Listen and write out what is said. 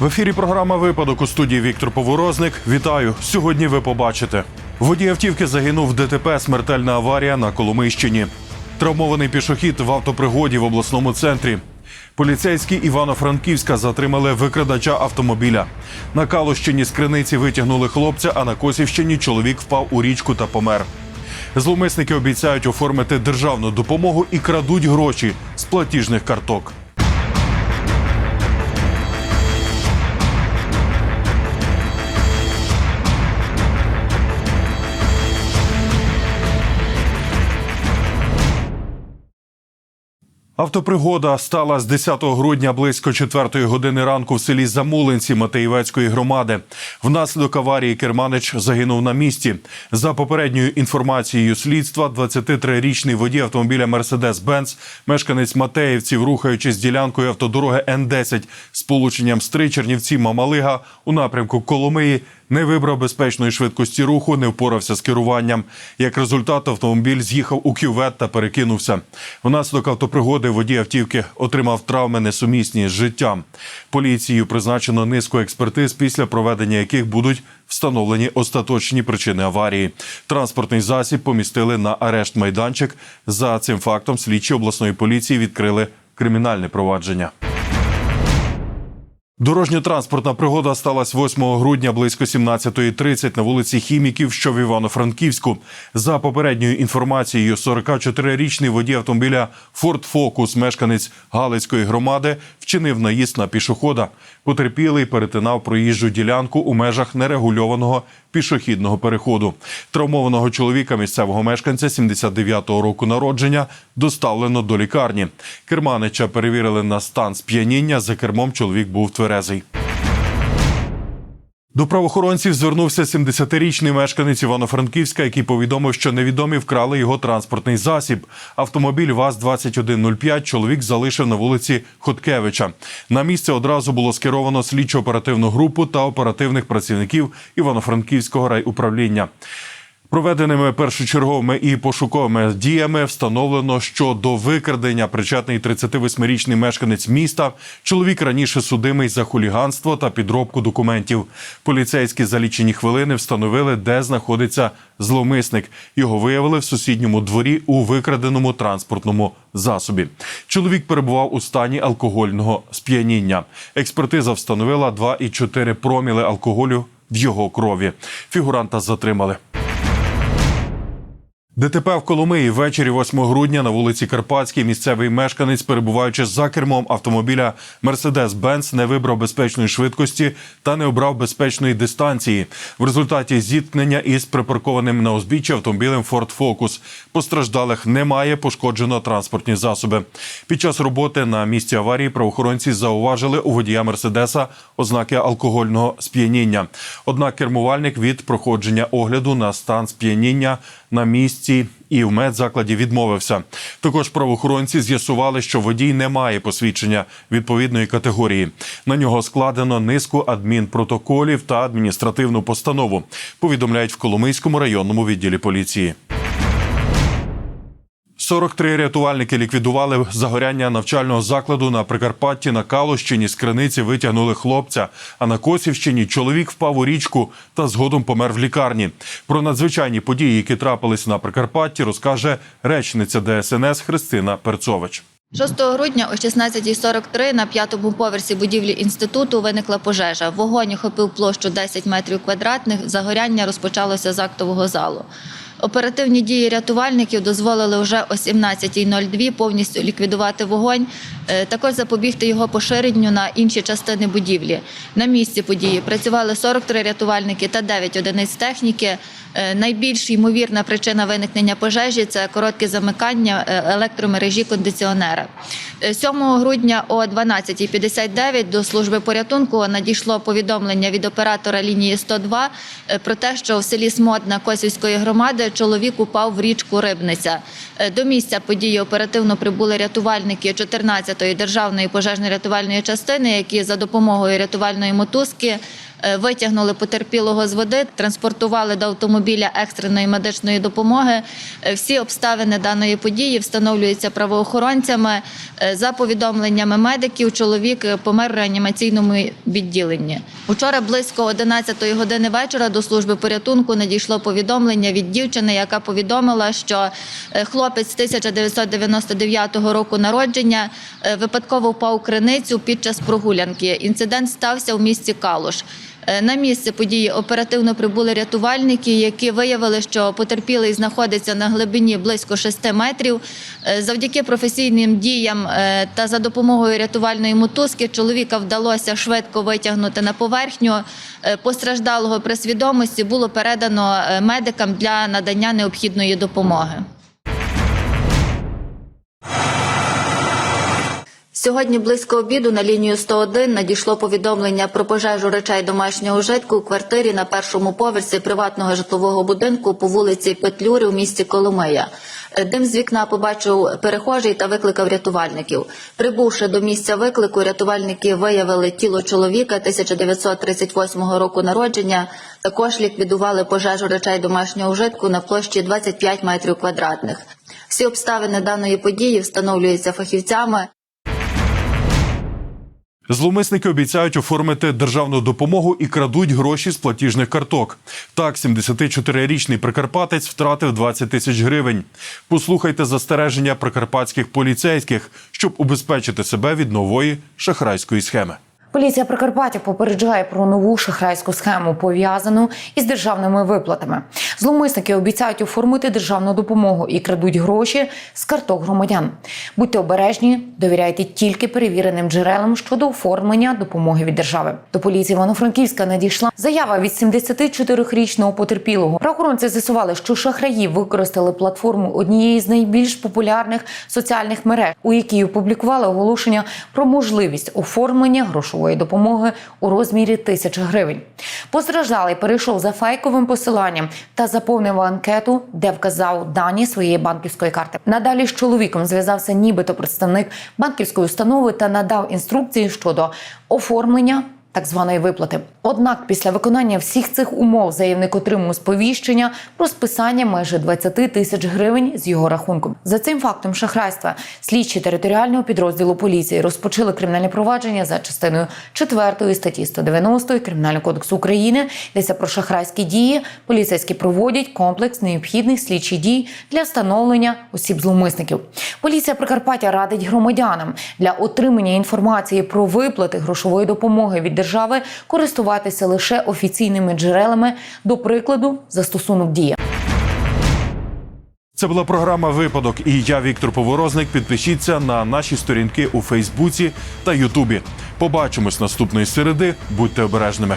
В ефірі програма Випадок у студії Віктор Поворозник. Вітаю! Сьогодні ви побачите. Водій автівки загинув в ДТП. Смертельна аварія на Коломийщині. Травмований пішохід в автопригоді в обласному центрі. Поліцейські Івано-Франківська затримали викрадача автомобіля. На Калущині з криниці витягнули хлопця, а на Косівщині чоловік впав у річку та помер. Зловмисники обіцяють оформити державну допомогу і крадуть гроші з платіжних карток. Автопригода стала з 10 грудня близько 4 години ранку в селі Замулинці Матеєвецької громади. Внаслідок аварії керманич загинув на місці. За попередньою інформацією слідства, 23-річний водій автомобіля Мерседес Бенц, мешканець Матеївців, рухаючись ділянкою автодороги Н-10 з полученням Стри Чернівці Мамалига у напрямку Коломиї, не вибрав безпечної швидкості руху, не впорався з керуванням. Як результат, автомобіль з'їхав у кювет та перекинувся. Внаслідок автопригоди водій автівки отримав травми несумісні з життям. Поліцією призначено низку експертиз, після проведення яких будуть встановлені остаточні причини аварії. Транспортний засіб помістили на арешт майданчик. За цим фактом слідчі обласної поліції відкрили кримінальне провадження. Дорожньо-транспортна пригода сталася 8 грудня близько 17.30 на вулиці Хіміків, що в Івано-Франківську. За попередньою інформацією, 44-річний водій автомобіля Ford Focus, мешканець Галицької громади, вчинив наїзд на пішохода. Потерпілий перетинав проїжджу ділянку у межах нерегульованого пішохідного переходу. Травмованого чоловіка місцевого мешканця 79-го року народження доставлено до лікарні. Керманича перевірили на стан сп'яніння. За кермом чоловік був тверезий. До правоохоронців звернувся 70-річний мешканець Івано-Франківська, який повідомив, що невідомі вкрали його транспортний засіб. Автомобіль ВАЗ-2105 чоловік залишив на вулиці Хоткевича. На місце одразу було скеровано слідчо-оперативну групу та оперативних працівників Івано-Франківського райуправління. Проведеними першочерговими і пошуковими діями встановлено, що до викрадення причетний 38-річний мешканець міста. Чоловік раніше судимий за хуліганство та підробку документів. Поліцейські за лічені хвилини встановили, де знаходиться зловмисник. Його виявили в сусідньому дворі у викраденому транспортному засобі. Чоловік перебував у стані алкогольного сп'яніння. Експертиза встановила 2,4 проміли алкоголю в його крові. Фігуранта затримали. ДТП в Коломиї ввечері 8 грудня на вулиці Карпатській місцевий мешканець, перебуваючи за кермом автомобіля Мерседес-Бенц, не вибрав безпечної швидкості та не обрав безпечної дистанції. В результаті зіткнення із припаркованим на узбіччі автомобілем Ford Focus. Постраждалих немає, пошкоджено транспортні засоби. Під час роботи на місці аварії правоохоронці зауважили у водія Мерседеса ознаки алкогольного сп'яніння. Однак кермувальник від проходження огляду на стан сп'яніння на місці і в медзакладі відмовився. Також правоохоронці з'ясували, що водій не має посвідчення відповідної категорії. На нього складено низку адмінпротоколів та адміністративну постанову. Повідомляють в Коломийському районному відділі поліції. 43 рятувальники ліквідували загоряння навчального закладу на Прикарпатті на Калущині. З криниці витягнули хлопця. А на Косівщині чоловік впав у річку та згодом помер в лікарні. Про надзвичайні події, які трапились на Прикарпатті, розкаже речниця ДСНС Христина Перцович. 6 грудня о 16.43 на п'ятому поверсі будівлі інституту виникла пожежа. Вогонь охопив площу 10 метрів квадратних. Загоряння розпочалося з актового залу. Оперативні дії рятувальників дозволили вже о 17.02 повністю ліквідувати вогонь, е, також запобігти його поширенню на інші частини будівлі. На місці події працювали 43 рятувальники та 9 одиниць техніки. Е, Найбільш ймовірна причина виникнення пожежі це коротке замикання е, електромережі кондиціонера. Е, 7 грудня о 12.59 до служби порятунку надійшло повідомлення від оператора лінії 102 е, про те, що в селі Смодна Косівської громади чоловік упав в річку Рибниця. Е, До місця події оперативно прибули рятувальники 14-ї державної пожежно-рятувальної частини, які за допомогою рятувальної мотузки е, витягнули потерпілого з води, транспортували до автомобіля екстреної медичної допомоги. Е, Всі обставини даної події встановлюються правоохоронцями. Е, За повідомленнями медиків, чоловік е, помер у реанімаційному відділенні. Учора близько 11 години вечора до служби порятунку надійшло повідомлення від дівчини, яка повідомила, що е, хлопець 1999 року народження е, випадково впав криницю під час прогулянки. Інцидент стався в місті Калуш. Е, На місце події оперативно прибули рятувальники, які виявили, що потерпілий знаходиться на глибині близько 6 метрів. Е, Завдяки професійним діям е, та за допомогою рятувальної мотузки чоловіка вдалося швидко витягнути на поверхню. Постраждалого при свідомості було передано медикам для надання необхідної допомоги. Сьогодні близько обіду на лінію 101 надійшло повідомлення про пожежу речей домашнього вжитку у квартирі на першому поверсі приватного житлового будинку по вулиці Петлюри у місті Коломия. Дим з вікна побачив перехожий та викликав рятувальників. Прибувши до місця виклику, рятувальники виявили тіло чоловіка 1938 року народження. Також ліквідували пожежу речей домашнього вжитку на площі 25 метрів квадратних. Всі обставини даної події встановлюються фахівцями. Зловмисники обіцяють оформити державну допомогу і крадуть гроші з платіжних карток. Так, 74-річний прикарпатець втратив 20 тисяч гривень. Послухайте застереження прикарпатських поліцейських, щоб убезпечити себе від нової шахрайської схеми. Поліція Прикарпаття попереджає про нову шахрайську схему, пов'язану із державними виплатами. Зловмисники обіцяють оформити державну допомогу і крадуть гроші з карток громадян. Будьте обережні, довіряйте тільки перевіреним джерелам щодо оформлення допомоги від держави. До поліції Івано-Франківська надійшла заява від 74-річного потерпілого. Правоохоронці з'ясували, що шахраї використали платформу однієї з найбільш популярних соціальних мереж, у якій опублікували оголошення про можливість оформлення грошової допомоги у розмірі тисячі гривень. Постраждалий перейшов за фейковим посиланням та заповнив анкету, де вказав дані своєї банківської карти. Надалі з чоловіком зв'язався нібито представник банківської установи та надав інструкції щодо оформлення так званої виплати. Однак, після виконання всіх цих умов заявник отримав сповіщення про списання майже 20 тисяч гривень з його рахунку. За цим фактом шахрайства слідчі територіального підрозділу поліції розпочали кримінальне провадження за частиною 4 статті 190 Кримінального кодексу України. Йдеться про шахрайські дії. Поліцейські проводять комплекс необхідних слідчих дій для встановлення осіб зловмисників. Поліція Прикарпаття радить громадянам для отримання інформації про виплати грошової допомоги від держави користуватися лише офіційними джерелами, до прикладу, застосунок дія. Це була програма Випадок. І я, Віктор Поворозник. Підпишіться на наші сторінки у Фейсбуці та Ютубі. Побачимось наступної середи. Будьте обережними.